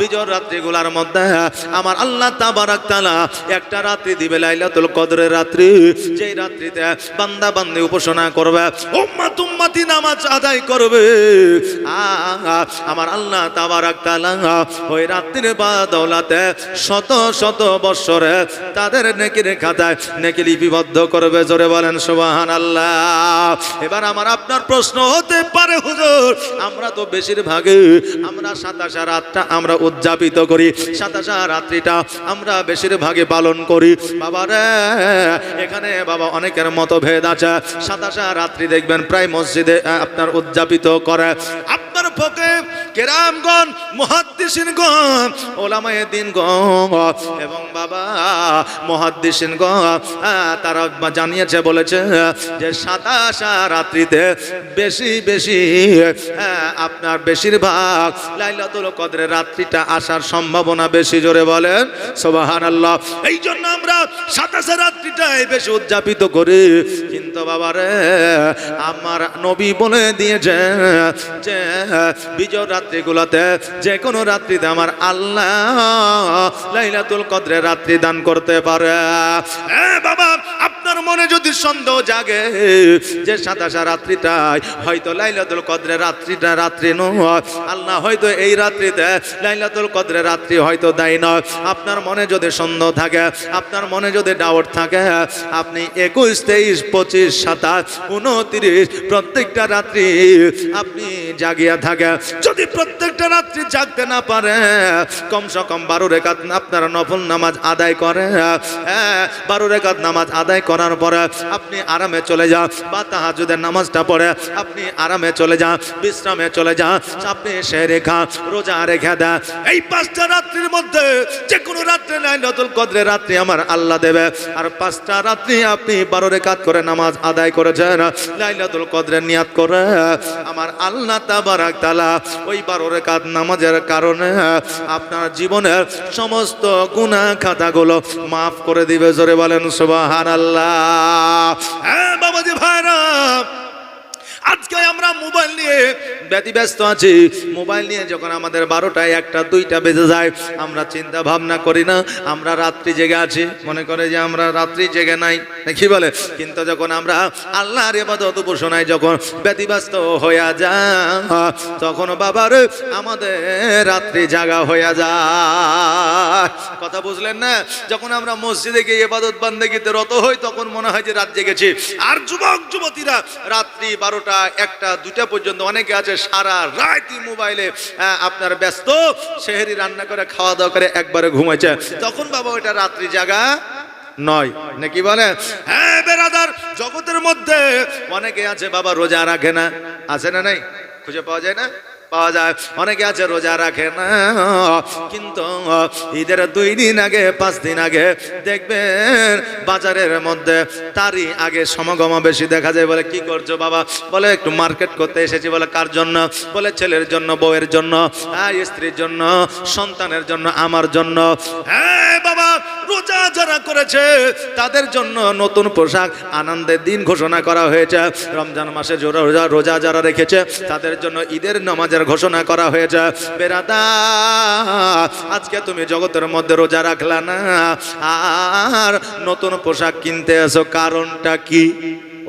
বিজয় রাত্রিগুলার মধ্যে আমার আল্লাহ তাবারাক তাআলা একটা রাত্রি দিবে লাইলাতুল কদরের রাত্রি। যেই রাত্রিতে বান্দা বান্দি উপাসনা করবে, উম্মাত উম্মতি নামাজ আদায় করবে। আমার আল্লাহ তাবারাক তাআলা ওই রাত্রির বাদৌলাতে শত শত বৎসরে তাদের নেকির খাতায় নেকি লিপিবদ্ধ করবে, জোরে বলেন সুবহান আল্লাহ এবার আমার আপনার প্রশ্ন হতে পারে, হুজুর। আমরা তো বেশিরভাগে আমরা সাতাশা রাতটা আমরা উদযাপিত করি। সাতাশা রাত্রিটা আমরা বেশিরভাগে পালন করি। বাবা রে এখানে বাবা অনেকের মতভেদ আছে। সাতাশা রাত্রি দেখবেন প্রায় মসজিদে আপনার উদযাপিত করে। আপনার পক্ষে কেরামগণ মহাদ্দিসিনগণ ওলামায়ে দিনগণ এবং বাবা মহাদ্দিসিনগণ আহ, তারা জানিয়েছে বলেছে যে সাতাশা রাত্রিতে বেশি বেশি আপনার বেশিরভাগ লাইলাতুল কদরের রাত্রিটা আসার সম্ভাবনা বেশি জোরে বলেন। সোবাহান আল্লাহ এই জন্য আমরা সাতাশা রাত্রিটাই বেশি উদযাপিত করি। কিন্তু বাবা রে আমার নবী বলে দিয়েছে যে, বিজয় রাত্রিগুলোতে যে কোনো রাত্রিতে আমার আল্লাহ লাইলাতুল কদরের রাত্রি দান করতে পারে। বাবা, আপনার মনে যদি সন্দেহ জাগে যে সাতাশা রাত্রিটাই হয়তো লাইলাতুল কদরের রাত্রিটা রাত্রি নয়। আল্লাহ হয়তো এই রাত্রিতে লাইলাতুল কদরের রাত্রি হয়তো দেয় নয়। আপনার মনে যদি সন্দেহ থাকে আপনার মনে যদি ডাউট থাকে আপনি একুশ তেইশ পঁচিশ সাতাশ উনত্রিশ প্রত্যেকটা রাত্রি আপনি জাগিয়া থাকে। যদি প্রত্যেকটা রাত্রি জাগতে না পারে কমসে কম বারো রেখাত আপনারা নফল নামাজ আদায় করে। হ্যাঁ, বারো রেখাত নামাজ আদায় করার পরে আপনি আরামে চলে যান বা তাহাজুদের নামাজটা পড়ে, আপনি আরামে চলে যান, বিশ্রামে চলে যান আপনি সে রেখা, রোজা রেখা দেন। এই পাঁচটা রাত্রির মধ্যে যে কোনো রাত্রে নাই নতুন কদরে রাত্রি আমার আল্লাহ দেবে। আর পাঁচটা রাত্রি আপনি বারো রেখাত করে নামাজ আদায় করেছেন, লাইলাতুল কদরে নিয়াত করে। আমার আল্লাহ তাবারাক তালা ওই বারো রেখাত নামাজের কারণে আপনার জীবনের সমস্ত গুনাহ খাতাগুলো মাফ করে দিবে, জোরে বলেন সুবহান আল্লাহ বাবাজি ভাইরা। আজকে আমরা মোবাইল নিয়ে ব্যতিব্যস্ত আছি। মোবাইল নিয়ে যখন আমাদের বারোটায় একটা, দুইটা বেজে যায়, আমরা চিন্তা ভাবনা করি না, আমরা রাত্রি জেগে আছি। মনে করে যে আমরা রাত্রি জেগে নাই কি বলে? কিন্তু যখন আমরা আল্লাহর এবাদত উপাসনায় যখন ব্যতিব্যস্ত হইয়া যায় তখন বাবার আমাদের রাত্রি জাগা হইয়া যায়। কথা বুঝলেন না? যখন আমরা মসজিদে গিয়ে এবাদত বান্দেগিতে রত হই, তখন মনে হয় যে রাত জেগেছি। আর যুবক, যুবতীরা রাত্রি বারোটা একটা, দুটা পর্যন্ত অনেকে আছে সারা রাতই মোবাইলে আপনার ব্যস্ত। সেহেরি রান্না করে খাওয়া দাওয়া করে একবারে ঘুমাইছে। তখন বাবা ওইটা রাত্রি জাগা নয়। নাকি বলে হ্যাঁ বেরাদার, জগতের মধ্যে অনেকে আছে বাবা রোজা রাখে না। আছে না নাই? খুঁজে পাওয়া যায় না? পাওয়া যায়। অনেকে আছে, রোজা রাখে না। কিন্তু ঈদের দুই দিন আগে, পাঁচ দিন আগে দেখবেন বাজারের মধ্যে তারই আগে সমাগম বেশি দেখা যায় বলে, কি করছ বাবা? বলে, একটু মার্কেট করতে এসেছি। বলে, কার জন্য? বলে, ছেলের জন্য, বউয়ের জন্য হ্যাঁ স্ত্রীর জন্য, সন্তানের জন্য, আমার জন্য। হ্যাঁ বাবা, রোজা যারা করেছে, তাদের জন্য নতুন পোশাক, আনন্দের দিন ঘোষণা করা হয়েছে। রমজান মাসে রোজা রোজা যারা রেখেছে, তাদের জন্য ঈদের নামাজের ঘোষণা করা হয়েছে বেরাদা, আজকে তুমি জগতের মধ্যে রোজা রাখলা না? আর নতুন পোশাক কিনতে আসো কারণটা কি?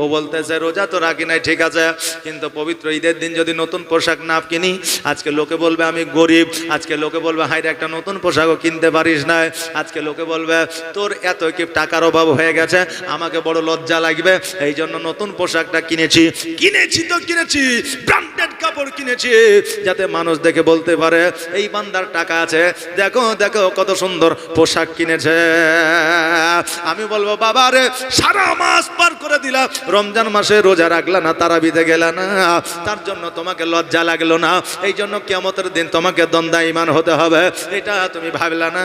ও বলতেছে, রোজা তো রাখি নাই, ঠিক আছে, কিন্তু পবিত্র ঈদের দিন যদি নতুন পোশাক না কিনি, আজকে লোকে বলবে আমি গরিব, আজকে লোকে বলবে হাইরে একটা নতুন পোশাকও কিনতে পারিস না আজকে লোকে বলবে, তোর এত কি টাকার অভাব হয়ে গেছে, আমাকে বড় লজ্জা লাগবে এই জন্য নতুন পোশাকটা কিনেছি। কিনেছি তো কিনেছি ব্র্যান্ডেড কাপড় কিনেছি, যাতে মানুষ দেখে বলতে পারে, এই বান্দার টাকা আছে, দেখো দেখো কত সুন্দর পোশাক কিনেছে। আমি বলব বাবা রে সারা মাস পার করে দিলাম রমজান মাসে রোজা রাখলা না, তারাবিতে গেলা না, তার জন্য তোমাকে লজ্জা লাগল না এই জন্য কেমতের দিন তোমাকে দ্বন্দ্বা ইমান হতে হবে, এটা তুমি ভাবলা না,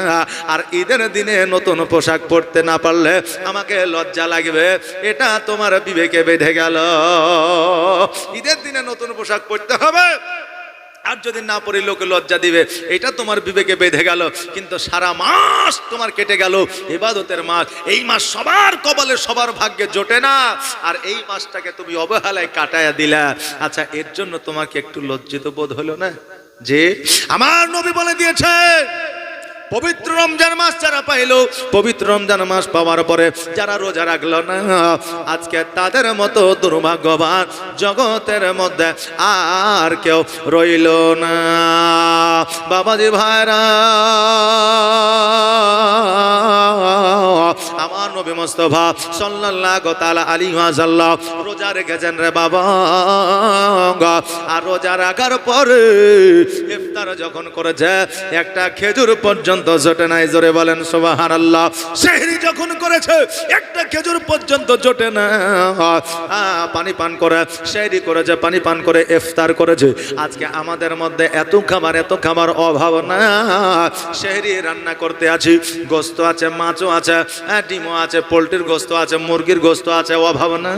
আর ঈদের দিনে নতুন পোশাক পরতে না পারলে আমাকে লজ্জা লাগবে, এটা তোমার বিবেকে বেঁধে গেল। ঈদের দিনে নতুন পোশাক পরতে হবে আর যদি না পড়ি লোকে লজ্জা দিবে, এটা তোমার বিবেকে বেঁধে গেল। কিন্তু সারা মাস তোমার কেটে গেল ইবাদতের মাস এই মাস সবার কপালে সবার ভাগ্যে জোটে না। আর এই মাসটাকে তুমি অবহেলায় কাটায়া দিলা। আচ্ছা এর জন্য তোমাকে একটু লজ্জিত বোধ হলো না? যে আমার নবী বলে দিয়েছে পবিত্র রমজান মাস যারা পাইলো, পবিত্র রমজান মাস পাওয়ার পরে যারা রোজা রাখল না, আজকে তাদের মতো দুর্ভাগ্যবান জগতের মধ্যে আর কেউ রইল না। বাবাজি ভাইরা, আমার নবী মোস্তফা সাল্লাল্লাহু তাআলা আলাইহি ওয়াসাল্লাম রোজা রেখেছেন রে বাবা আর রোজা রাখার পরে ইফতার যখন করেছে, একটা খেজুর পর্যন্ত জোটে নাই জোরে বলেন সুবহানাল্লাহ। সেহরি যখন করেছে একটা খেজুর পর্যন্ত জোটে না। পানি পান করে সেহরি করেছে পানি পান করে ইফতার করেছে। আজকে আমাদের মধ্যে এত খাবার এত খাবার অভাব না। সেহরি রান্না করতে আছি গোস্ত আছে মাছও আছে ডিমও আছে পোলট্রির গোস্ত আছে মুরগির গোস্ত আছে অভাব না।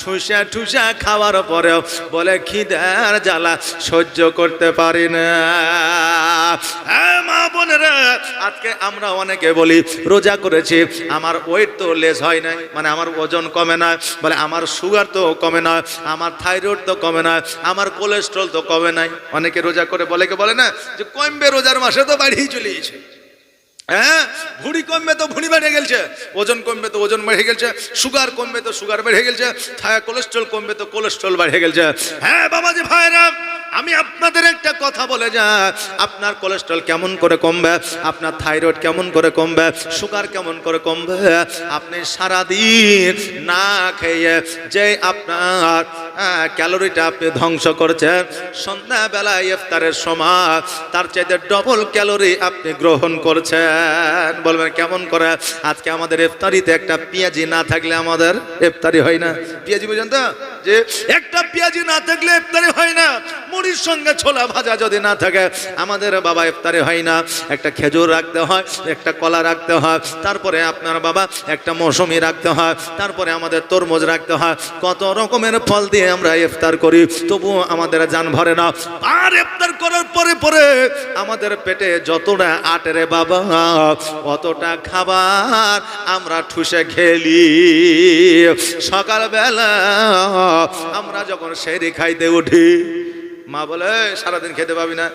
ঠুসা ঠুসা খাওয়ার পরেও বলে খিদার জ্বালা সহ্য করতে পারি না। মা বোনেরা আজকে আমরা অনেকে বলি, রোজা করেছি, আমার ওয়েট তো লেস হয় নাই মানে আমার ওজন কমে না বলে আমার সুগার তো কমে না আমার থাইরয়েড তো কমে না আমার কোলেস্ট্রল তো কমে নাই। অনেকে রোজা করে বলে, কে বলে না, যে কমবে রোজার মাসে তো বাড়িয়ে চলে গেছে। হ্যাঁ? ভুঁড়ি কমবে তো ভুঁড়ি বেড়ে গেছে ওজন কমবে তো ওজন বেড়ে গেছে সুগার কমবে তো সুগার বেড়ে গেছে কোলেস্ট্রল কমবে তো কোলেস্ট্রল বেড়ে গেছে হ্যাঁ বাবাজি ভাইরা আমি আপনাদের একটা কথা বলে যা, আপনার কোলেস্ট্রল কেমন করে কমবে? আপনার থাইরয়েড কেমন করে কমবে? সুগার কেমন করে কমবে? আপনি সারাদিন না খেয়ে যে আপনার ক্যালোরিটা আপনি ধ্বংস করছেন, সন্ধ্যাবেলায় ইফতারের সময় তার চাইতে ডবল ক্যালোরি আপনি গ্রহণ করছেন। বলবেন, কেমন করে? আজকে আমাদের ইফতারিতে একটা পেঁয়াজি না থাকলে আমাদের ইফতারি হয় না। পেঁয়াজি বুঝেন তো? যে একটা পেঁয়াজি না থাকলে ইফতারি হয় না। মুড়ির সঙ্গে ছোলা ভাজা যদি না থাকে, আমাদের বাবা ইফতারে হয় না। একটা খেজুর রাখতে হয়, একটা কলা রাখতে হয়, তারপরে আপনার বাবা একটা মৌসুমি রাখতে হয়, তারপরে আমাদের তরমুজ রাখতে হয়। কত রকমের ফল দিয়ে আমরা ইফতার করি, তবুও আমাদের যান ভরে না। আর ইফতার করার পরে পরে আমাদের পেটে যতটা আটে রে বাবা, অতটা খাবার আমরা ঠুসে খেলি। সকালবেলা আমরা যখন সেরি খাইতে উঠি মা বলে সারাদিন খেতে পাবি না।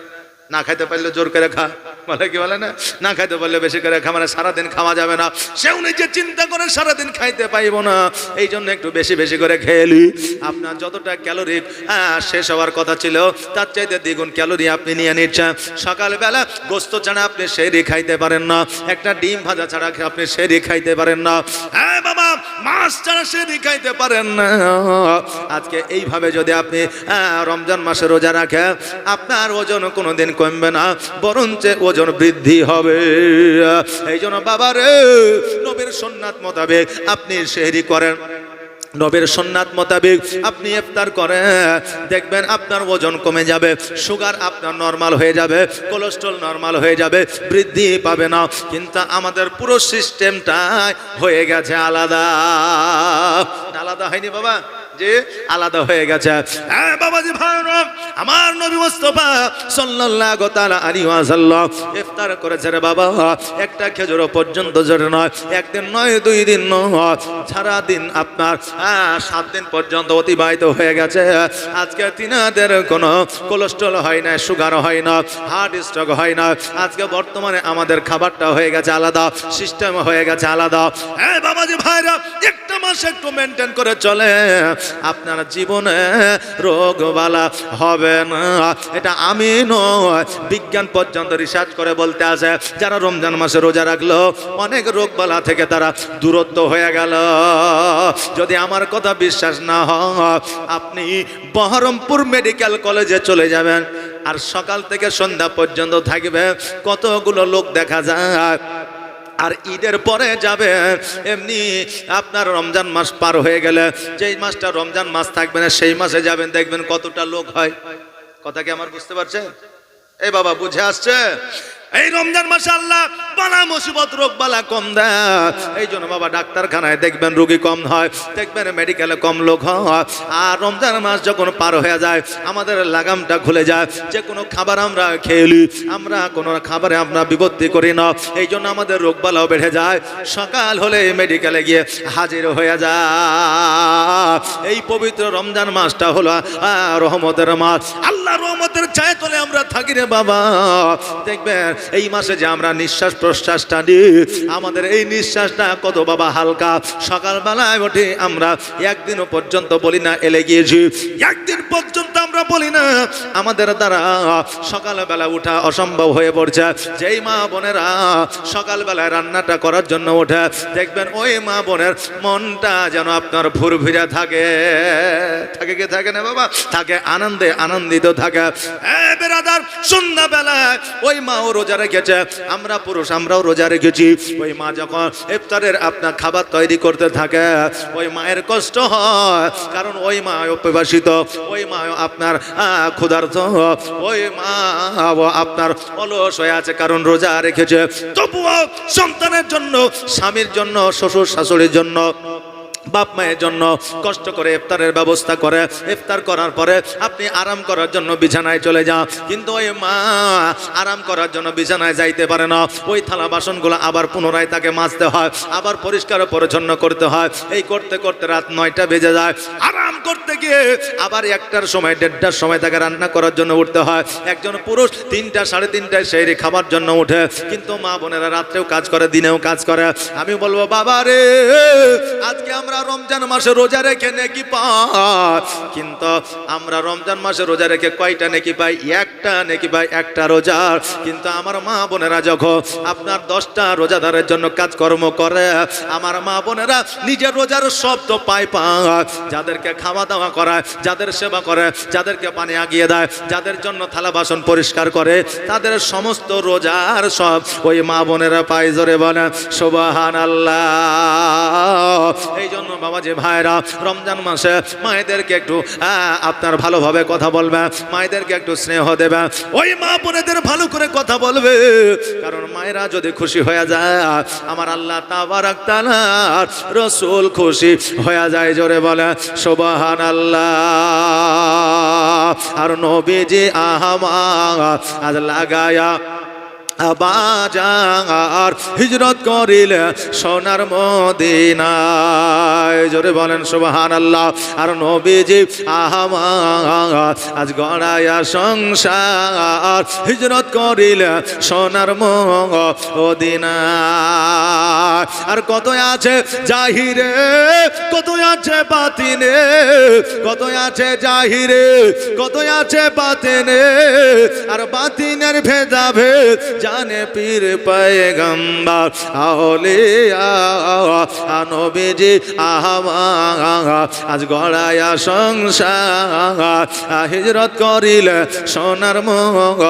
না খাইতে পারলে জোর করে খা। বলে কি বলে না? না খাইতে পারলে বেশি করে খা মানে সারাদিন খাওয়া যাবে না। সেও নিজে চিন্তা করে সারাদিন খাইতে পাইবো না। এই জন্য একটু বেশি বেশি করে খেলি। আপনার যতটা ক্যালোরি হ্যাঁ শেষ হওয়ার কথা ছিল তার চাইতে দ্বিগুণ ক্যালোরি আপনি নিয়ে নিচ্ছেন। সকালবেলা গোস্ত ছাড়া আপনি সেরি খাইতে পারেন না। একটা ডিম ভাজা ছাড়া আপনি সেরি খাইতে পারেন না। হ্যাঁ বাবা মাছ ছাড়া সেরি খাইতে পারেন না। আজকে এইভাবে যদি আপনি আহ, রমজান মাসে রোজা রাখেন আপনার ওজন কোনোদিন কমবে না, বরঞ্চ ওজন বৃদ্ধি হবে। এই জন্য বাবারে নবীর সন্ন্যাত মোতাবেক আপনি সেহরি করেন। নবের সন্ন্যাত মোতাবেক আপনি ইফতার করেন। দেখবেন আপনার ওজন কমে যাবে, সুগার আপনার নর্মাল হয়ে যাবে, কোলেস্ট্রল নর্মাল হয়ে যাবে, বৃদ্ধি পাবে না। কিন্তু আমাদের পুরো সিস্টেমটাই হয়ে গেছে আলাদা। আলাদা হয়নি বাবা? যে আলাদা হয়ে গেছে। হ্যাঁ বাবাজি ভাইরা আমার নবী মুস্তাফা সাল্লাল্লাহু তাআলা আলাইহি ওয়াসাল্লাম ইফতার করেছে রে বাবা। একটা খেজুর পর্যন্ত জোরে নয়, একদিন নয়, দুই দিন নয় সারা দিন আপনার সাত দিন পর্যন্ত অতিবাহিত হয়ে গেছে। আজকে তিনাদের কোনো কোলেস্ট্রল হয় না, সুগার হয় না, হার্ট স্ট্রোক হয় না। আজকে বর্তমানে আমাদের খাবারটা হয়ে গেছে আলাদা, সিস্টেম হয়ে গেছে আলাদা। হ্যাঁ বাবাজি ভাইরা একটা মাস একটু মেনটেন করে চলে আপনার জীবনে রোগ বালা হবে না। এটা আমি নয়, বিজ্ঞান পর্যন্ত রিসার্চ করে বলতে আছে, যারা রমজান মাসে রোজা রাখল, অনেক রোগ বালা থেকে তারা দূরত্ব হয়ে গেল। যদি আমার কথা বিশ্বাস না হয়, আপনি বহরমপুর মেডিকেল কলেজে চলে যাবেন, আর সকাল থেকে সন্ধ্যা পর্যন্ত থাকবে, কতগুলো লোক দেখা যায় আর ঈদের পরে যাবে, এমনি আপনার রমজান মাস পার হয়ে গেলে, যেই মাসটা রমজান মাস থাকবে না, সেই মাসে যাবেন, দেখবেন কতটা লোক হয়। কথা কি আমার বুঝতে পারছে এ বাবা, বুঝে আসছে? এই রমজান মাসে আল্লাহ বালা মুসিবত, রোগ বালা কম দেয়। এই জন্য বাবা ডাক্তারখানায় দেখবেন রুগী কম হয়, দেখবেন মেডিকেলে কম লোক হয়। আর রমজান মাস যখন পার হয়ে যায়, আমাদের লাগামটা খুলে যায়। যে কোনো খাবার আমরা খেয়েলি আমরা কোনো খাবারে আমরা বিপত্তি করি না। এই জন্য আমাদের রোগ বালাও বেড়ে যায়। সকাল হলে মেডিকেলে গিয়ে হাজির হয়ে যায়। এই পবিত্র রমজান মাসটা হলো রহমতের মাস। আল্লাহ রহমতের চায় তলে আমরা থাকি রে বাবা। দেখবেন এই মাসে যে আমরা নিঃশ্বাস প্রশ্বাসটা নিই, আমাদের এই নিঃশ্বাসটা কত বাবা হালকা। সকালবেলায় ওঠে আমরা একদিনও পর্যন্ত বলি না, এলে গিয়েছি। একদিন পর্যন্ত আমরা বলি না, আমাদের দ্বারা সকালবেলা উঠা অসম্ভব হয়ে পড়ছে। যেই মা বোনেরা সকালবেলায় রান্নাটা করার জন্য ওঠে, দেখবেন ওই মা বোনের মনটা যেন আপনার ফুরফিরে থাকে। থাকে কে থাকে না বাবা? থাকে, আনন্দে আনন্দিত থাকে। সন্ধ্যাবেলায় ওই মা ও রোজা রেখেছে আমরা পুরুষ আমরাও রোজা রেখেছি। ওই মা যখন ইফতারের আপনার খাবার তৈরি করতে থাকে ওই মায়ের কষ্ট হয় কারণ ওই মা উপবাসিত ওই মা আপনার আহ, ক্ষুধার্ত ওই মা আপনার অলস হয়ে আছে কারণ রোজা রেখেছে। তবুও সন্তানের জন্য স্বামীর জন্য শ্বশুর শাশুড়ির জন্য বাপ মায়ের জন্য কষ্ট করে ইফতারের ব্যবস্থা করে, ইফতার করার পরে আপনি আরাম করার জন্য বিছানায় চলে যান। কিন্তু ওই মা আরাম করার জন্য বিছানায় যাইতে পারে না। ওই থালা বাসনগুলো আবার পুনরায় তাকে মাজতে হয়, আবার পরিষ্কার পরিচ্ছন্ন করতে হয়। এই করতে করতে রাত নয়টা বেজে যায়। আরাম করতে গিয়ে আবার একটার সময়, দেড়টার সময় তাকে রান্না করার জন্য উঠতে হয়। একজন পুরুষ তিনটা, সাড়ে তিনটায় সেই খাবার জন্য উঠে। কিন্তু মা বোনেরা রাত্রেও কাজ করে, দিনেও কাজ করে। আমি বলব, বাবা রে, আজকে আমরা রমজান মাসে রোজা রেখে নাকি পাই। কিন্তু আমরা রমজান মাসে রোজা রেখে কয়টা নাকি পাই? একটা নাকি পাই, একটা রোজা। কিন্তু আমার মা বোনেরা যখন আপনার দশটা রোজাদারের জন্য কাজকর্ম করে, আমার মা বোনেরা নিজের রোজার সব তো পায় পায়। যাদেরকে খাওয়া দাওয়া করায়, যাদের সেবা করে, যাদেরকে পানি আগিয়ে দেয়, যাদের জন্য থালা বাসন পরিষ্কার করে, তাদের সমস্ত রোজার সব ওই মা বোনেরা পায়, জোরে বলে সোবাহান আল্লাহ এই জন্য বাবা যে ভাইরা, রমজান মাসে মায়েদেরকে একটু আপনার ভালোভাবে কথা বলবে, মায়েদেরকে একটু স্নেহ দেবে। ওই মা বোনেদের ভালো করে কথা বলবে। কারণ মায়েরা যদি খুশি হয়ে যায়, আমার আল্লাহ তাবারাক তাআলার রসুল খুশি হয়ে যায়, জোরে বলে সোবাহান আল্লাহ আর নবীজি আহমা, আজ লাগায়া বাজার হিজরত করিলে সোনার মদিনায়। জোরে বলেন সুবহান আল্লাহ আর নবীজি, আহমার আজ গড়ায়া সংসার হিজরত করিলে সোনার মদিনায়। আর কত আছে জাহিরে, কত আছে বাতিনে, কত আছে জাহিরে, কত আছে বাতিনে। আর বাতিনের ভেদা ভেদ জানে পীর পায়গম্বর। আহলিয়া নবীজি আহমা আজ গড়ায়া সংসার। হিজরত করিলে সোনার মগ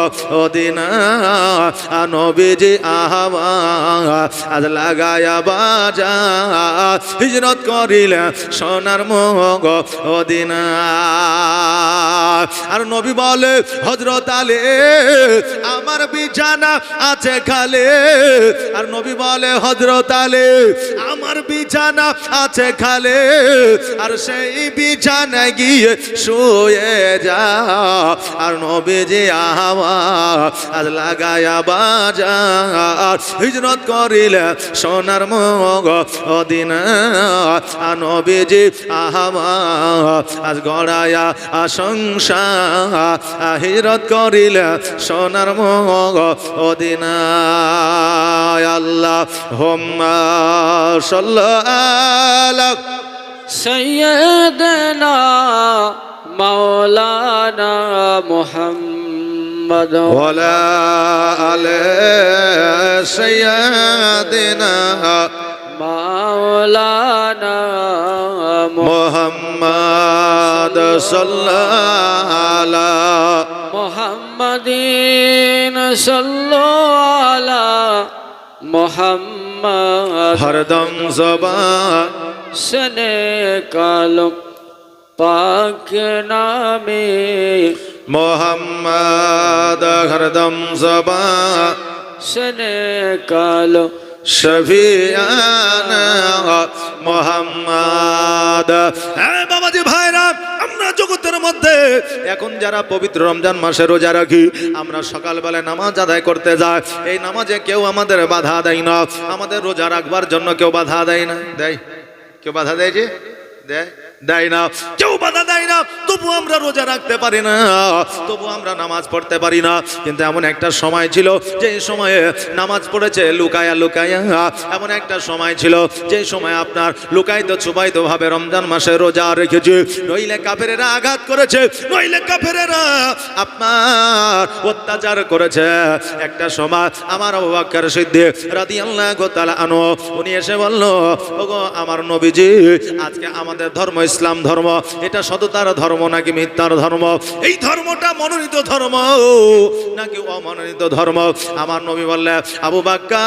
ওদিনা নবীজি আহমা আজ লাগায়া বাজা। হিজরত করিলে সোনার মগ ওদিনা আর নবী বলে হজরত আলে, আমার বিছানা আছে খালে। আর নবী বলে হজরত আলে, আমার বিছানা আছে খালে। আর সেই বিছানা গিয়ে শুয়ে যা। আর নবী যে আজ লাগায়া বাজা। হিজরত করিলে সোনার মগ অদিন। নবীজি আহামা আজ গড়ায়া আশংসা হিজরত করিলে সোনার মগ মদিনা আল্লাহ হোম্মা সাল্লাহ সৈয়দনা মাওলানা মোহাম্মদ ওলা আলে মোহাম্মদ সাল্লালা মোহাম্মদিন সাল্লালা মোহাম্মদ হরদম জবা সনে কালো পাক নামে। মোহাম্মদ হরদম জবা সনে কালো শফিয়ানা মোহাম্মদ। হ্যাঁ বাবাজি ভাইরা, আমরা জগতের মধ্যে এখন যারা পবিত্র রমজান মাসে রোজা রাখি, আমরা সকালবেলায় নামাজ আদায় করতে যাই। এই নামাজে কেউ আমাদের বাধা দেয় না। আমাদের রোজা রাখবার জন্য কেউ বাধা দেয় না। দেয়? কেউ বাধা দেয় যে? দেয়? দেয় না, কেউ বাধা দেয় না তবু আমরা রোজা রাখতে পারি না তবু আমরা নামাজ পড়তে পারি না। কিন্তু এমন একটা সময় ছিল, যে সময়ে নামাজ পড়েছে, লুকায়া লুকায়া, এমন একটা সময় ছিল, যে সময় আপনার লুকাইতো ছুপাইতো ভাবে রমজান মাসে রোজা রেখেছে, নইলে কাফেরেরা আঘাত করেছে, নইলে কাফেরেরা আপনার অত্যাচার করেছে। একটা সময় আমার অবাক্কার সিদ্ধি রাদিয়াল্লাহু তাআলা আনো উনি এসে বলল, ওগো আমার নবীজি, আজকে আমাদের ধর্ম ইসলাম ধর্ম, এটা সততার ধর্ম নাকি মিথ্যার ধর্ম? এই ধর্মটা মনোনীত ধর্ম, নাকি অমনোনীত ধর্ম? আমার নবী বললে, আবু বাক্কা,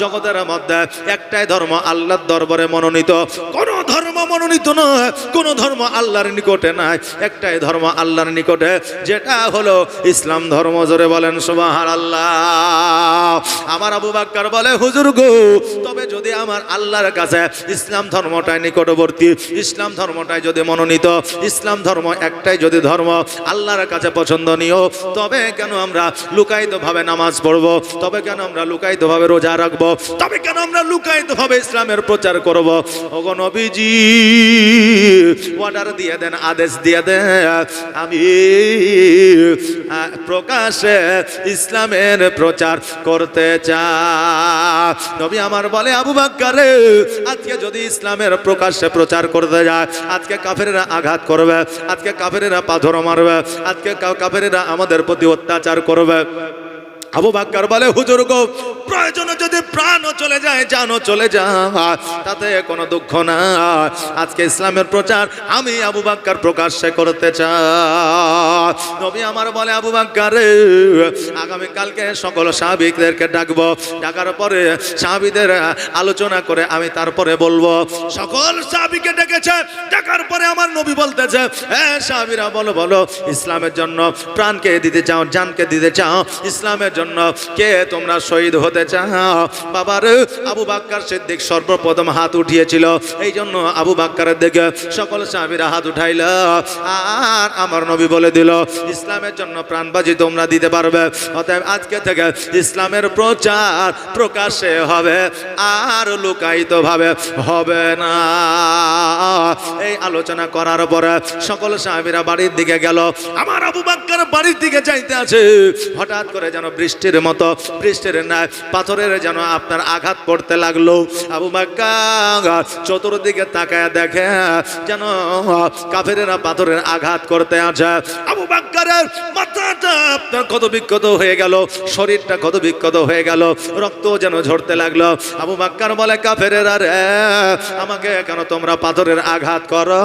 জগতের মধ্যে একটাই ধর্ম আল্লাহর দরবারে মনোনীত। কোন ধর্ম মনোনীত নয়, কোন ধর্ম আল্লাহর নিকটে নাই, একটাই ধর্ম আল্লাহর নিকটে, যেটা হলো ইসলাম ধর্ম। জোরে বলেন সুবাহার আল্লাহ আমার আবু বাক্কার বলে, হুজুর গো, তবে যদি আমার আল্লাহর কাছে ইসলাম ধর্মটাই নিকটবর্তী ইসলাম ধর্মটাই যদি মনোনীত, ইসলাম ধর্ম একটাই যদি ধর্ম, আল্লাহর কাছে পছন্দনীয়, তবে কেন আমরা লুকায়িত ভাবে নামাজ পড়ব? তবে কেন আমরা লুকায়িত ভাবে রোজা রাখব? তবে কেন আমরা লুকায়িত ভাবে ইসলামের প্রচার করব? ওগো নবীজি অর্ডার দিয়ে দেন, আদেশ দিয়ে দেন, আমি প্রকাশে ইসলামের প্রচার করতে চা নবী আমার বলে, আবু বাক্কারে, আজকে যদি ইসলামের প্রকাশ্যে প্রচার করতে যায়। আজকে কাফেরেরা আঘাত করবে, আজকে কাফেরেরা পাথর মারবে, আজকে কাফেরেরা আমাদের প্রতি অত্যাচার করবে। আবু বাক্কার বলে, হুজুর গো, প্রয়োজনে যদি প্রাণও চলে যায়, জানও চলে যায় তাতে কোনো দুঃখ না। আজকে ইসলামের প্রচার আমি আবু বাক্কার প্রকাশ্যে করতে চাই। নবী আমার বলে, আবু বাক্কারে, আগামী কালকে সকল সাহাবিকদেরকে ডাকবো। ডাকার পরে সাহাবিদের আলোচনা করে আমি তারপরে বলব, সকল সাহাবিকে ডেকেছে, ডাকার পরে আমার নবী বলতেছে হ্যাঁ সাহাবিরা, বলো বলো, ইসলামের জন্য প্রাণকে দিতে চাও, জানকে দিতে চাও, ইসলামের জন্য কে তোমরা শহীদ হতে চাও? বাবার আবু বাক্কার সিদ্দিক সর্বপ্রথম হাত উঠিয়েছিল। এই জন্য আবু বাক্কারের দেখে সকল সাহাবিরা হাত উঠাইল। আর আমার নবী বলে দিল, ইসলামের জন্য প্রাণবাজি তোমরা দিতে পারবে। অতএব আজকে থেকে ইসলামের প্রচার প্রকাশে হবে, আর লুকায়িত ভাবে হবে না। এই আলোচনা করার পরে সকল সাহাবিরা বাড়ির দিকে গেল। আমার আবু বাক্কার বাড়ির দিকে যাইতে আছে। হঠাৎ করে যেন বৃষ্টির মতো, বৃষ্টির ন্যায় পাথরের যেন আপনার আঘাত পড়তে লাগল। আবু বাক্কা চতুর্দিকে তাকায় দেখে যেন কাফেরেরা পাথরের আঘাত করতে আছে। আবু বাক্কারের মাথাটা আপনার কত বিক্ষত হয়ে গেল, শরীরটা কত বিক্ষত হয়ে গেল, রক্ত যেন ঝরতে লাগল। আবু বাক্কার বলে, কাফেরেরা রে, আমাকে কেন তোমরা পাথরের আঘাত করো?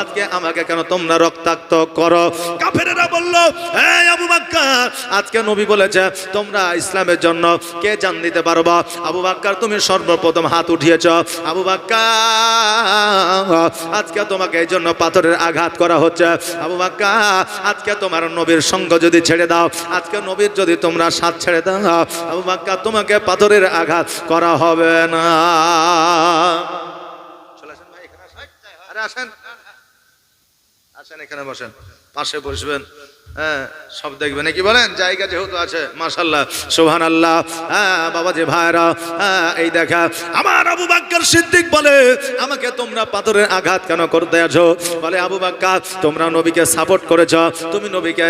আজকে আমাকে কেন তোমরা রক্তাক্ত করো? কাফেরেরা বলল হ্যাঁ আবু বাক্কার, আজকে নবী বলেছে তোমরা ইসলামের জন্য কে জান দিতে পারবা? আবু বাক্কার, তুমি সর্বপ্রথম হাত উঠিয়েছ। আবু বাক্কার, আজকে তোমাকে এই জন্য পাথরের আঘাত করা হচ্ছে। আবু বাক্কা আজকে তোমার নবীর সঙ্গ যদি ছেড়ে দাও, আজকে নবীর যদি তোমরা সাথ ছেড়ে দাও, আবু বাক্কা তোমাকে পাথরের আঘাত করা হবে না। আসেন। আসেন, এখানে বসেন। পাশে বসবেন। হ্যাঁ সব দেখবে। নাকি বলেন? জায়গা যেহেতু আছে মাশাল্লাহ সোহান আল্লাহ হ্যাঁ বাবা যে ভাইরা হ্যাঁ এই দেখা। আমার আবু বাক্কার সিদ্দিক বলে, আমাকে তোমরা পাথরের আঘাত কেন করতে আছো? বলে, আবু বাক্কার, তোমরা নবীকে সাপোর্ট করেছ, তুমি নবীকে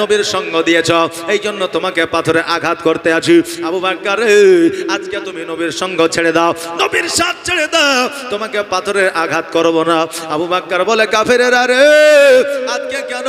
নবীর সঙ্গ দিয়েছ এই জন্য তোমাকে পাথরে আঘাত করতে আছি। আবু বাক্কার আজকে তুমি নবীর সঙ্গ ছেড়ে দাও, নবীর সাথ ছেড়ে দাও, তোমাকে পাথরের আঘাত করব না। আবু বাক্কার বলে, কাফেরের আরে আজকে কেন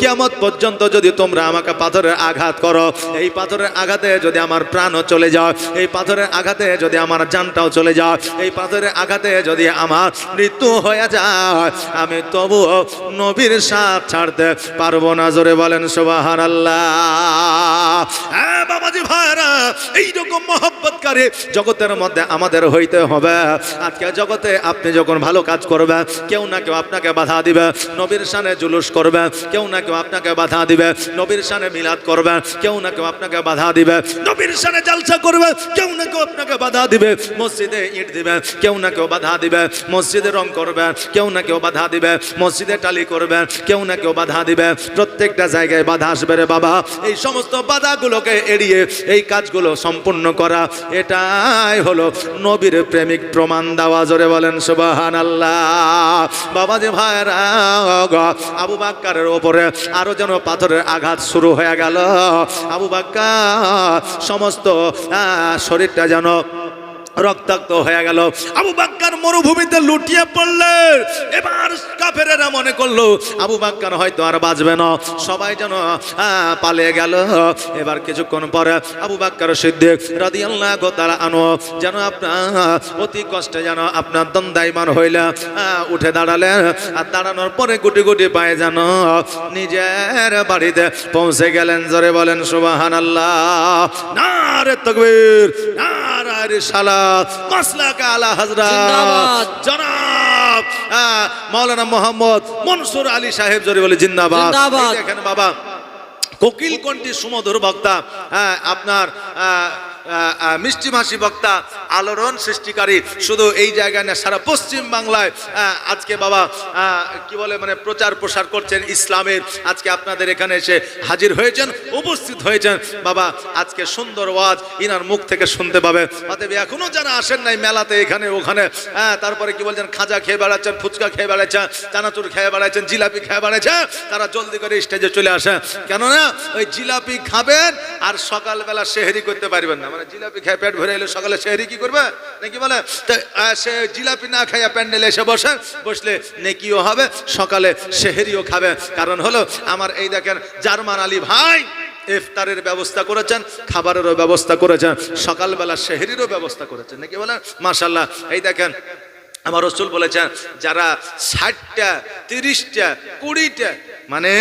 কিয়ামত পর্যন্ত যদি তোমরা আমাকে পাথরের আঘাত করো, এই পাথরের আঘাতে যদি আমার প্রাণও চলে যাও এই পাথরের আঘাতে যদি আমার জানটাও চলে যাও এই পাথরের আঘাতে যদি আমার মৃত্যু হয়ে যায়, আমি তবুও নবীর সাথ ছাড়তে পারব না। জোরে বলেন সোবাহান আল্লাহ হ্যাঁ বাবাজি ভাইরা এইরকম মহব্বতকারী জগতের মধ্যে আমাদের হইতে হবে। আজকে জগতে আপনি যখন ভালো কাজ করবে কেউ না কেউ আপনাকে বাধা দিবে, নবীর সানে জুলুস করবে, কেউ না কেউ আপনাকে বাধা দিবে। নবীর সানে মিলাদ করবে। কেউ না কেউ আপনাকে বাধা দিবে। নবীর সানে জালসা করবে। কেউ না কেউ আপনাকে বাধা দিবে। মসজিদে ইট দিবে। কেউ না কেউ বাধা দিবে। মসজিদে রং করবে। কেউ না কেউ বাধা দিবে। মসজিদে টালি করবে। কেউ না কেউ বাধা দিবে। প্রত্যেকটা জায়গায় বাধা আসবে রে বাবা। এই সমস্ত বাধাগুলোকে এড়িয়ে এই কাজগুলো সম্পূর্ণ করা। এটাই হলো নবীর প্রেমিক প্রমাণ দেওয়া। জোরে বলেন সুবাহান আল্লাহ বাবা যে ভাইরা আবু বাক্কারের ওপরে আরও যেন পাথরের আঘাত শুরু হয়ে গেল। আবু বাক্কা সমস্ত শরীরটা যেন রক্তাক্ত হয়ে গেল। আবু বাক্কার মরুভূমিতে লুটিয়ে পড়লেন এবার কাফেরেরা মনে করল, আবু বাক্কার হয়তো আর বাঁচবে না। সবাই যেন পালিয়ে গেল। এবার কিছুক্ষণ পরে আবু বাক্কার সিদ্দিক রাদি আল্লাহ তারা আনো যেন আপনার অতি কষ্টে যেন আপনার দ্বন্দ্বায়মান হইলে উঠে দাঁড়ালেন। আর দাঁড়ানোর পরে গুটি গুটি পায়ে যেন নিজের বাড়িতে পৌঁছে গেলেন। জোরে বলেন সুবাহান আল্লাহ না রে তকবীর না রে সালা মাসলাকা আলা হাজরা। জনাব মাওলানা মোহাম্মদ মনসুর আলী সাহেব জরি বলে জিন্দাবাদ। দেখেন বাবা কোকিল কণ্ঠী সুমধুর বক্তা হ্যাঁ আপনার মিষ্টি মাসি বক্তা আলোড়ন সৃষ্টিকারী। শুধু এই জায়গায় না, সারা পশ্চিম বাংলায় আজকে বাবা কি বলে মানে প্রচার প্রসার করছেন ইসলামের। আজকে আপনাদের এখানে এসে হাজির হয়েছেন, উপস্থিত হয়েছেন। বাবা, আজকে সুন্দর ওয়াজ ইনার মুখ থেকে শুনতে পাবে। অতএব এখনও যারা আসেন নাই মেলাতে এখানে, ওখানে হ্যাঁ তারপরে কি বলছেন, খাজা খেয়ে বেড়াচ্ছেন, ফুচকা খেয়ে বেড়াচ্ছেন, চানাচুর খেয়ে বেড়াচ্ছেন, জিলাপি খেয়ে বেড়াচ্ছেন, তারা জলদি করে স্টেজে চলে আসে কেননা, ওই জিলাপি খাবেন আর সকালবেলা সেহেরি করতে পারবেন না। মানে জিলাপি খেয়ে পেট ভরে এলে। সকালে সেহেরি কি করবে? নাকি বলে সে জিলাপি না খাইয়া প্যান্ডেলে এসে বসে? বসলে নেকিও হবে, সকালে সেহেরিও খাবে। কারণ হলো, আমার এই দেখেন, জার্মান আলী ভাই ইফতারের ব্যবস্থা করেছেন, খাবারেরও ব্যবস্থা করেছেন, সকালবেলা সেহেরিরও ব্যবস্থা করেছেন। নাকি বলেন মাশাল্লাহ এই দেখেন, আমার রসুল বলেছেন, যারা ষাটটা, তিরিশটা, কুড়িটা মানে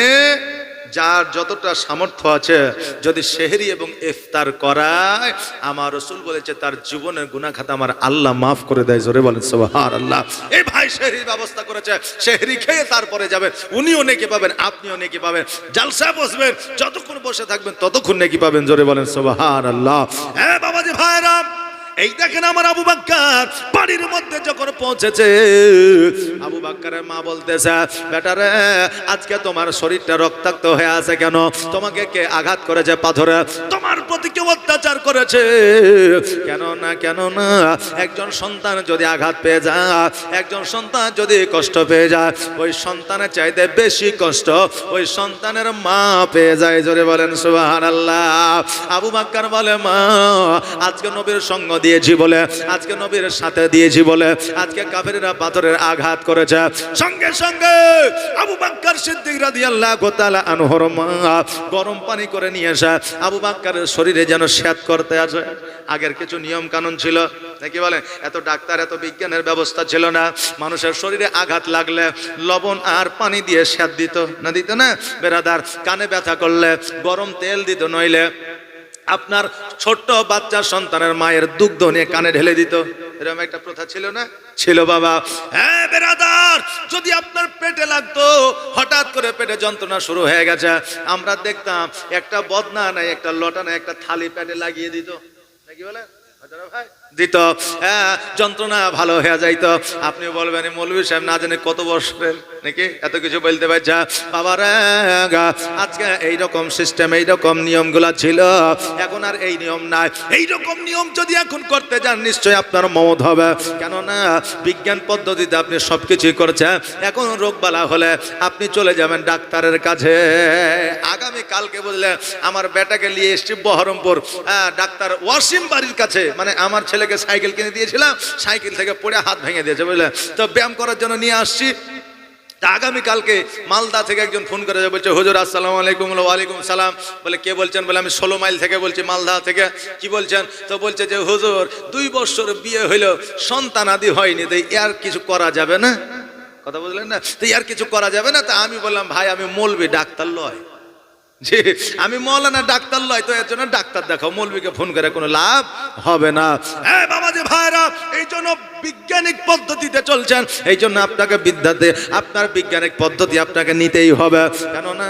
যার যতটা সামর্থ্য আছে, যদি সেহেরি এবং ইফতার করায়, আমার রসুল বলেছে, তার জীবনের গুণাখাতা আমার আল্লাহ মাফ করে দেয়, জোরে বলেন সোহার আল্লাহ এই ভাই সেহরির ব্যবস্থা করেছে, সেহরি খেয়ে তারপরে যাবেন, উনিও নেকি পাবেন, আপনিও নেকি পাবেন জালসা বসবেন, যতক্ষণ বসে থাকবেন, ততক্ষণ নেকি পাবেন, জোরে বলেন সোহার আল্লাহ হ্যাঁ বাবাজি ভাইরাম এই দেখেন আমার আবু বাক্কার, বাড়ির মধ্যে যখন পৌঁছেছে, আবু বাক্কারের মা বলতেছে বেটারে আজকে তোমার শরীরটা রক্তাক্ত হয়ে আছে কেন? তোমাকে কে আঘাত করেছে পাথরে? তোমার প্রতি কেউ অত্যাচার করেছে? কেন না কেন না একজন সন্তান যদি আঘাত পেয়ে যায়, একজন সন্তান যদি কষ্ট পেয়ে যায়, ওই সন্তানের চাইতে বেশি কষ্ট ওই সন্তানের মা পেয়ে যায়। জোরে বলেন সুবাহান আল্লাহ আবু বাক্কার বলে, মা, আজকে নবীর সঙ্গ দিয়েছি বলে, আজকে নবীর সাথে দিয়েছি বলে, আজকে কাফেরেরা পাথরের আঘাত করেছে। সঙ্গে সঙ্গে আবু বাক্কার সিদ্দিক রাদিয়াল্লাহু তাআলা আনহর গরম পানি করে নিয়ে এসে আবু বাক্কারের শরীরে যেন শ্যাত করতে আসে। আগের কিছু নিয়ম কানুন ছিল, নাকি বলে এত ডাক্তার, এত বিজ্ঞানের ব্যবস্থা ছিল না। মানুষের শরীরে আঘাত লাগলে লবণ আর পানি দিয়ে শ্যাত দিত। না দিত না? বেরাদার, কানে ব্যথা করলে গরম তেল দিত নইলে। আপনার ছোট্ট বাচ্চা সন্তানের মায়ের দুগ্ধ নিয়ে কানে ঢেলে দিত। এরকম একটা প্রথা ছিল না? ছিল বাবা। হ্যাঁ বেরাদার, যদি আপনার পেটে লাগতো, হঠাৎ করে পেটে যন্ত্রণা শুরু হয়ে গেছে। আমরা দেখতাম একটা বদনা নাই, একটা লটা নাই, একটা থালি পেটে লাগিয়ে দিত। নাকি বলে ভাই? দিত। হ্যাঁ যন্ত্রণা ভালো হয়ে যাইতো। আপনি বলবেন মৌলভী সাহেব না জানে কত বছরের নাকি? এত কিছু বলতে পারছে বাবার আজকে এইরকম সিস্টেম এইরকম নিয়মগুলা ছিল। এখন আর এই নিয়ম নাই। এইরকম নিয়ম যদি এখন করতে যান, নিশ্চয়ই আপনার মমত হবে। কেননা, বিজ্ঞান পদ্ধতিতে আপনি সবকিছুই করছেন। এখন রোগবালা হলে আপনি চলে যাবেন ডাক্তারের কাছে। আগামী কালকে বুঝলে আমার বেটাকে নিয়ে এসছি বহরমপুর। ডাক্তার ওয়াসিম বাড়ির কাছে। মানে আমার ছেলেকে সাইকেল কিনে দিয়েছিলাম, সাইকেল থেকে পড়ে হাত ভেঙে দিয়েছে, বুঝলে? তো ব্যায়াম করার জন্য নিয়ে আসছি। আগামীকালকে মালদা থেকে একজন ফোন করে বলছে, হুজুর, আসসালাম আলাইকুম। ওয়ালাইকুম সালাম। বলে, কে বলছেন? বলে, আমি ষোলো মাইল থেকে বলছি, মালদা থেকে। কি বলছেন? তো বলছে যে, হুজুর, দুই বছর বিয়ে হইল সন্তান আদি হয়নি, তো আর কিছু করা যাবে না? কথা বুঝলেন না? তো আর কিছু করা যাবে না? তা আমি বললাম, ভাই, আমি মলবি, ডাক্তার লয়। জি, আমি মৌলানা ডাক্তার লয়, তো এর জন্য ডাক্তার দেখাও, মৌলবীকে ফোন করে কোনো লাভ হবে না। হ্যাঁ যে ভাইরা, এই জন্য বিজ্ঞানিক পদ্ধতিতে চলছেন, এই জন্য আপনাকে বিদ্যাতে আপনার বৈজ্ঞানিক পদ্ধতি আপনাকে নিতেই হবে। কেননা,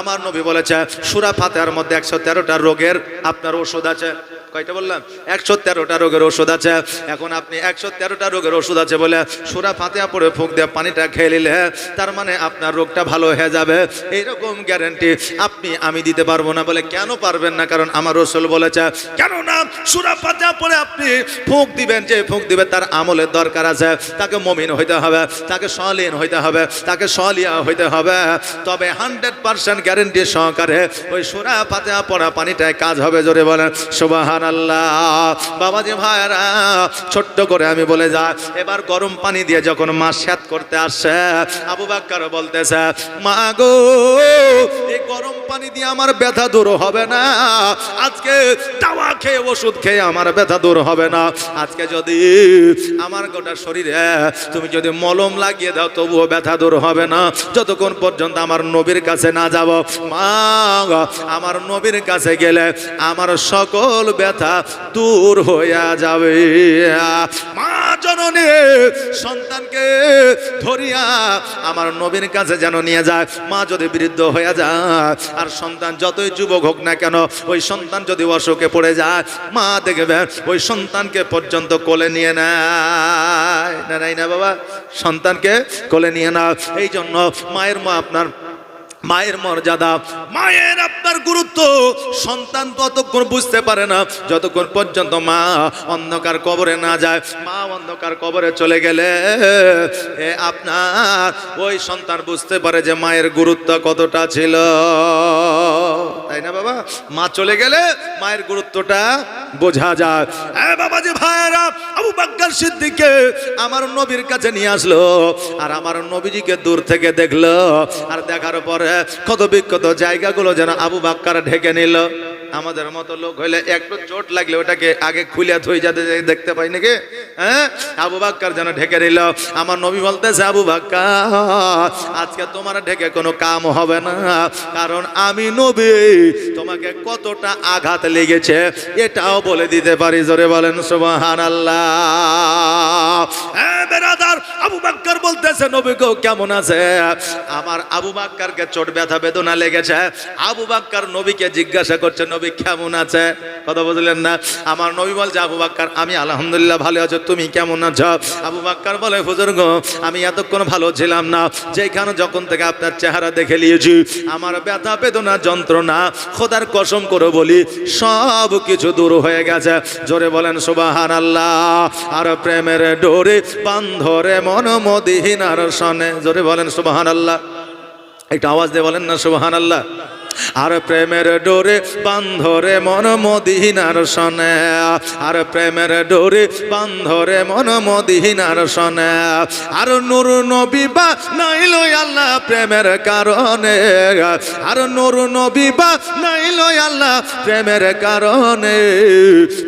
আমার নবী বলেছে, সুরা ফাতেহার মধ্যে একশো তেরোটা রোগের আপনার ওষুধ আছে। কয়টা বললাম? একশো তেরোটা রোগের ওষুধ আছে। এখন আপনি একশো তেরোটা রোগের ওষুধ আছে বলে সুরা ফাতেহা পড়ে ফুক দিয়ে পানিটা খেয়ে নিলে, তার মানে আপনার রোগটা ভালো হয়ে যাবে। এইরকম গ্যারেন্টি আপনি আমি দিতে পারব না বলে কেন পারবেন না? কারণ আমার রসুল বলেছে কেন না সুরা ফাতেহা পরে আপনি ফুক দিবেন, যে ফুক দিবে তার আমলের দরকার আছে। তাকে মমিন হইতে হবে, তাকে সলিন হইতে হবে, তাকে সলিয়া হইতে হবে। তবে হান্ড্রেড পার্সেন্ট গ্যারেন্টি সহকারে ওই সুরা ফাতেহা পড়া পানিটায় কাজ হবে, জোরে বলেন। সুবাহান আল্লাহ বাবাজি ভাইরা ছোট্ট করে আমি বলে যা এবার গরম পানি দিয়ে যখন মা স্যাত করতে আবু বাক্কার বলতেছে, মা গো, এই গরম পানি দিয়ে আমার ব্যথা দূর হবে না। আজকে দাওয়া খেয়ে, ওষুধ খেয়ে আমার ব্যথা দূর হবে না। আজকে যদি আমার গোটা শরীরে তুমি যদি মলম লাগিয়ে দাও, তবুও ব্যথা দূর হবে না। যতক্ষণ পর্যন্ত আমার নবীর কাছে না যাব, মা আমার নবীর কাছে গেলে আমার সকল ব্যথা দূর হইয়া যাবে। মা জননী, সন্তানকে ধরিয়া আমার নবীর কাছে যেন নিয়ে যায়। মা যদি বৃদ্ধ হয়ে যায়, আর সন্তান যতই যুবক হোক না কেন, ওই সন্তান যদি অসুখে পড়ে যায়, মা দেখবে ওই সন্তানকে পর্যন্ত কোলে নিয়ে নেয়। না, নাই না বাবা, সন্তানকে কোলে নিয়ে না এই জন্য মায়ের মা আপনার মায়ের মর্যাদা, মায়ের আপনার গুরুত্ব, সন্তান ততক্ষণ বুঝতে পারে না। যতক্ষণ পর্যন্ত মা অন্ধকার কবরে না যায়, মা অন্ধকার কবরে চলে গেলে এ আপনার, ওই সন্তান বুঝতে পারে যে মায়ের গুরুত্ব কতটা ছিল। তাই না বাবা? মা চলে গেলে মায়ের গুরুত্বটা বোঝা যায়। হ্যাঁ বাবা যে ভাইয়েরা, আবু বাক্কার সিদ্দিককে আমার নবীর কাছে নিয়ে আসলো আর আমার নবীজিকে দূর থেকে দেখল আর দেখার পরে কত বিক্ষত জায়গাগুলো যেন আবু বাক্কার ঢেকে নিল। আমাদের মতো লোক হইলে একটু চোট লাগলে ওটাকে আগে খুলে থই যাতে দেখতে পাই নাকি? হ্যাঁ? আবু বাক্কার যেন ঢেকে নিল আমার নবী বলতেছে, আবু বাক্কা আজকে তোমার ঢেকে কোনো কাম হবে না, কারণ আমি নবী, তোমাকে কতটা আঘাত লেগেছে এটাও বলে দিতে পারি। জোরে বলেন সুবহান আল্লাহ বেরাদার, আবু বাক্কার বলতেছে নবী গো, কেমন আছে? আমার আবু বাক্কারকে চোট ব্যথা বেদনা লেগেছে। আবু বাক্কার নবীকে জিজ্ঞাসা করছে, নবী, কেমন আছে? কথা বুঝলেন না? আমার নবী বলছে, আবু বাক্কার, আমি আলহামদুলিল্লাহ ভালো আছো, তুমি কেমন আছো? আবু বাক্কার বলে, হুজুর গো, আমি এতক্ষণ ভালো ছিলাম না। যেখানে যখন থেকে আপনার চেহারা দেখে নিয়েছি, আমার ব্যথা বেদনা যন্ত্রণা, খোদার কসম করে বলি, সব কিছু দূর হয়ে গেছে। জোরে বলেন সুবাহান আল্লাহ আর প্রেমের ডোরে, বান্ধরে, মন মদিহীনার সনে জোরে বলেন সুবাহান আল্লাহ একটু আওয়াজ দিয়ে বলেন না সুবাহান আল্লাহ আর প্রেমের ডোরে বান্ধরে মন মদিনার সনে। আর প্রেমের ডোরে বান্ধরে মন মদিনার সনে। আর নুর নবী বা নাইল আল্লাহ প্রেমের কারণে। আর নুর নবী বা নাইল আল্লাহ প্রেমের কারণে।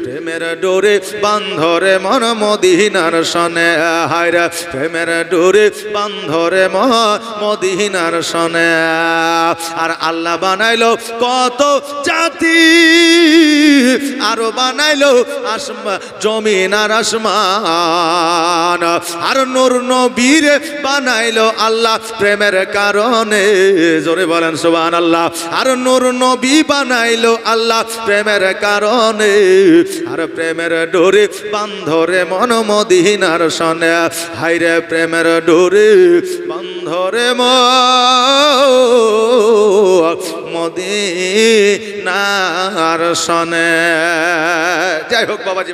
প্রেমের ডোরে বান্ধরে মন মদিনার সনে। হায়রা প্রেমের ডোরে বান্ধরে মন মদিনার সনে। আর আল্লাহ বানাইলো, কত জাতি। আরও বানাইলো আসমা জমিন আর আসমান। আর নূর নবীর বানাইলো আল্লাহ প্রেমের কারণে। জোরে বলেন সুবহান আল্লাহ আর নূর নবী বানাইলো আল্লাহ প্রেমের কারণে। আর প্রেমের ডোরে বান্ধরে মন মদিনার সনে। হাইরে প্রেমের ডোরে বান্ধরে ম মদিনার সনে। যাই হোক বাবাজি।